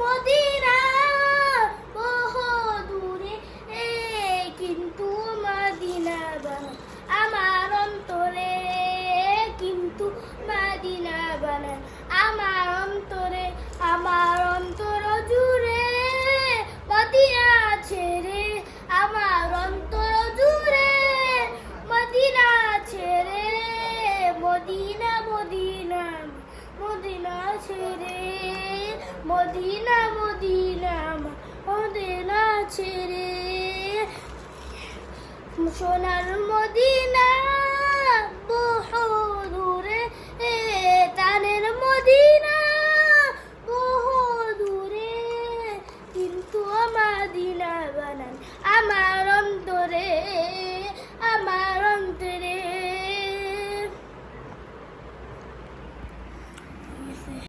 Medina, বহু দূরে কিন্তু মদিনা আমার অন্তরে কিন্তু মদিনা বানান আমার অন্তরে, আমার অন্তর জুড়ে মদিনা ছেড়ে আমার অন্তর জুড়ে মদিনা ছেড়ে মদিনা মদিনা মদিনা ছেড়ে মদিনা মদিনা মদিনা ছেড়ে। সোনার মদিনা বহু দূরে তানের মদিনা বহু দূরে। কিন্তু মাদিনা বানান আমার